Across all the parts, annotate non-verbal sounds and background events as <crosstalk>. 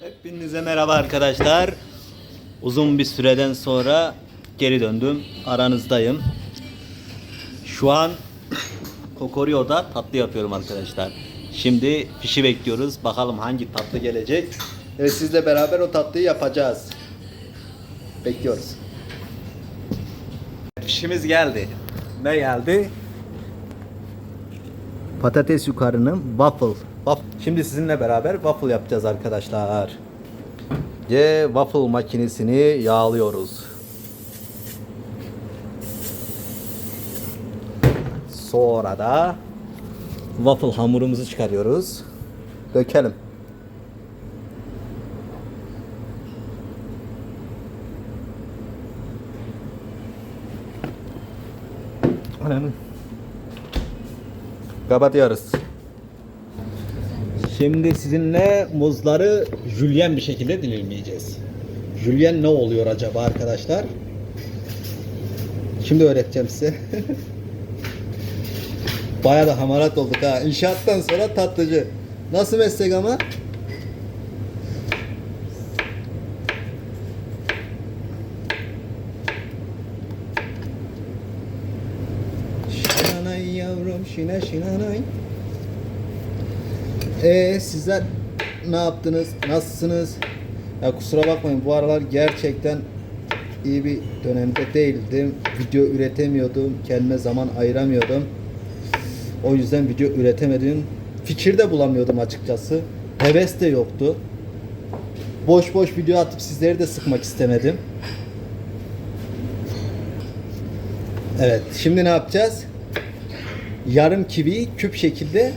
Hepinize merhaba arkadaşlar. Uzun bir süreden sonra geri döndüm. Aranızdayım. Şu an <coughs> Kokorio'da tatlı yapıyorum arkadaşlar. Şimdi fişi bekliyoruz. Bakalım hangi tatlı gelecek. Ve sizle beraber o tatlıyı yapacağız. Bekliyoruz. Fişimiz geldi. Ne geldi? Patates yukarının waffle. Şimdi sizinle beraber waffle yapacağız arkadaşlar. Ve waffle makinesini yağlıyoruz. Sonra da waffle hamurumuzu çıkarıyoruz. Dökelim. Ananı. Kapatıyoruz. Şimdi sizinle muzları jülyen bir şekilde dilimleyeceğiz. Jülyen ne oluyor acaba arkadaşlar? Şimdi öğreteceğim size. <laughs> Bayağı da hamarat olduk ha. İnşaattan sonra tatlıcı. Nasıl meslek ama? Şinanay yavrum şina şinanay. Ee sizler ne yaptınız? Nasılsınız? Ya kusura bakmayın bu aralar gerçekten iyi bir dönemde değildim. Video üretemiyordum. Kendime zaman ayıramıyordum. O yüzden video üretemedim. Fikir de bulamıyordum açıkçası. Heves de yoktu. Boş boş video atıp sizleri de sıkmak istemedim. Evet, şimdi ne yapacağız? Yarım kiviyi küp şekilde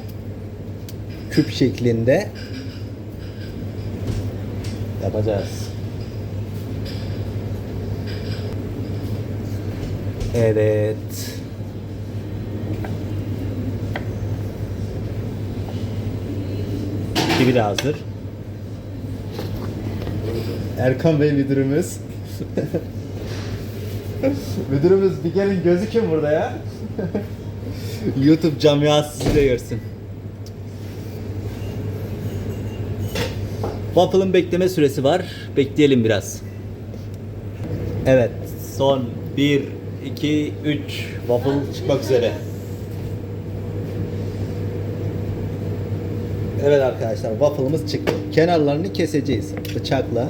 küp şeklinde yapacağız. Evet. Kivi de hazır. Erkan Bey müdürümüz. müdürümüz bir gelin gözükün burada ya. YouTube camiası sizi de görsün. Waffle'ın bekleme süresi var. Bekleyelim biraz. Evet. Son 1, 2, 3 waffle çıkmak üzere. Evet arkadaşlar waffle'ımız çıktı. Kenarlarını keseceğiz bıçakla.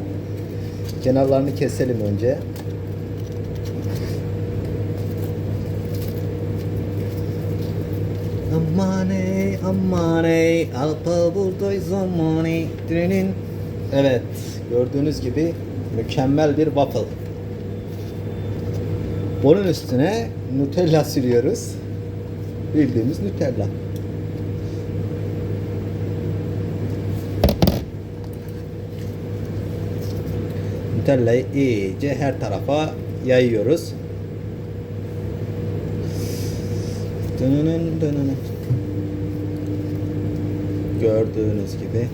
Kenarlarını keselim önce. Amane amane alpa buğday zamanı Dirinin. Evet gördüğünüz gibi mükemmel bir waffle. Bunun üstüne Nutella sürüyoruz. Bildiğimiz Nutella. Nutella'yı iyice her tarafa yayıyoruz. Gördüğünüz gibi.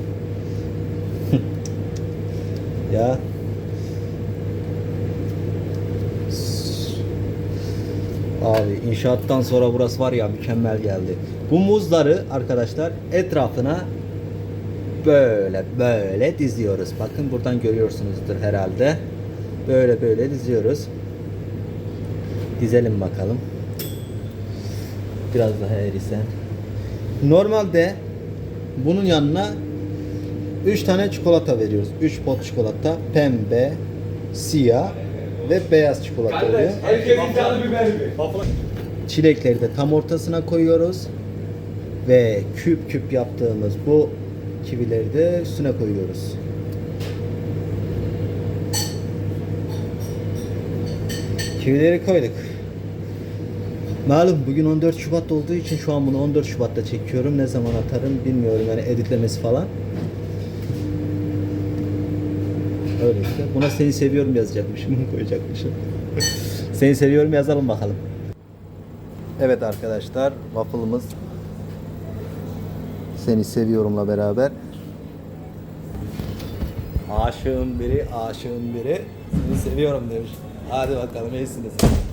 Ya. Abi inşaattan sonra burası var ya mükemmel geldi. Bu muzları arkadaşlar etrafına böyle böyle diziyoruz. Bakın buradan görüyorsunuzdur herhalde. Böyle böyle diziyoruz. Dizelim bakalım. Biraz daha erisen. Normalde bunun yanına 3 tane çikolata veriyoruz. 3 pot çikolata. Pembe, siyah ve beyaz çikolata oluyor. Herkesin canı biber? Çilekleri de tam ortasına koyuyoruz. Ve küp küp yaptığımız bu kivileri de üstüne koyuyoruz. Kivileri koyduk. Malum bugün 14 Şubat olduğu için şu an bunu 14 Şubat'ta çekiyorum. Ne zaman atarım bilmiyorum yani editlemesi falan. Öyle işte. Buna seni seviyorum yazacakmışım. Bunu <laughs> koyacakmışım. seni seviyorum yazalım bakalım. Evet arkadaşlar waffle'ımız seni seviyorumla beraber Aşığım biri, aşığım biri Seni seviyorum demiş Hadi bakalım iyisiniz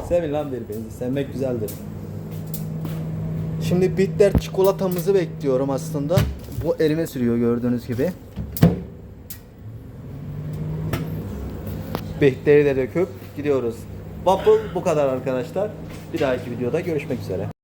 Sevin lan birbirinizi, sevmek güzeldir Şimdi bitter çikolatamızı bekliyorum aslında Bu elime sürüyor gördüğünüz gibi Tesbihleri de döküp gidiyoruz. Waffle bu kadar arkadaşlar. Bir dahaki videoda görüşmek üzere.